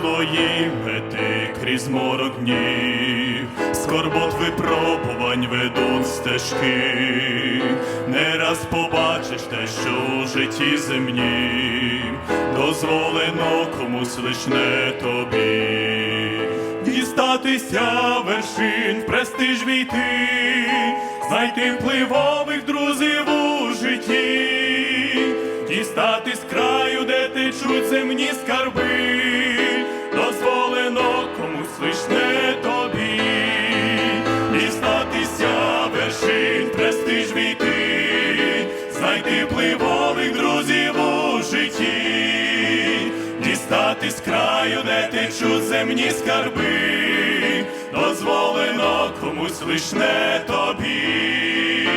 свої мети крізь морок днів, скорбот випробувань ведуть стежки, не раз побачиш те, що у житті земнім дозволено комусь лиш не тобі. Дістатися вершин, престиж війти, знайти впливових друзів у житті, дістатись краю, де течуть земні скарби, знайти друзів у житті, дістатись краю, де течуть земні скарби, дозволено комусь лиш не тобі.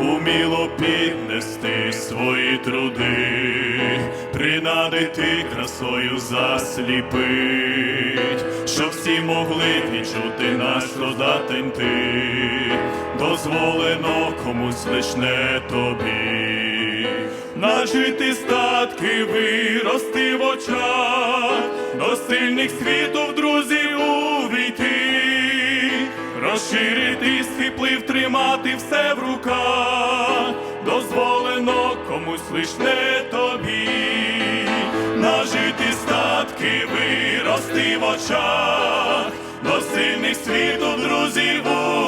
Уміло піднести свої труди, принадити красою засліпить, щоб всі могли відчути наш роздатень ти, дозволено комусь лиш не тобі, нажити статки, вирости в очах, до сильних світу в друзів увійти. Розширити свій тримати все в руках, дозволено комусь лиш не тобі, нажити статки, вирости в очах, світу друзів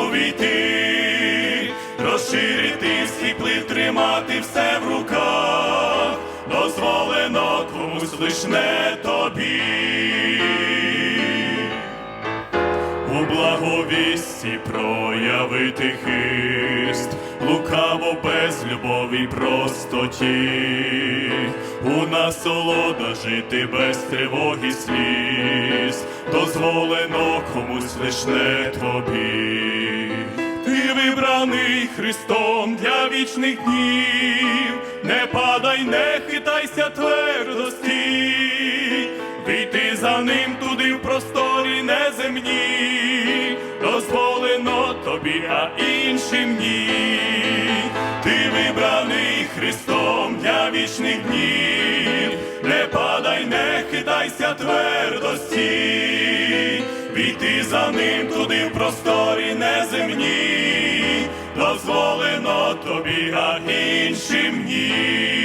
увійти, розширити свій тримати все в руках, дозволено комусь лиш не тобі. У благовісті проявити хист, лукаво без любові простоті, у насолода жити без тривоги сліз, дозволено комусь лиш не тобі. Ти вибраний Христом для вічних днів, не падай, не хитайся твердості, війти за ним туди в просторі неземні, дозволено тобі, а іншим ні. Ти вибраний Христом для вічних днів, не падай, не хитайся твердості, за ним туди в просторі неземні, дозволено тобі, а іншим ні.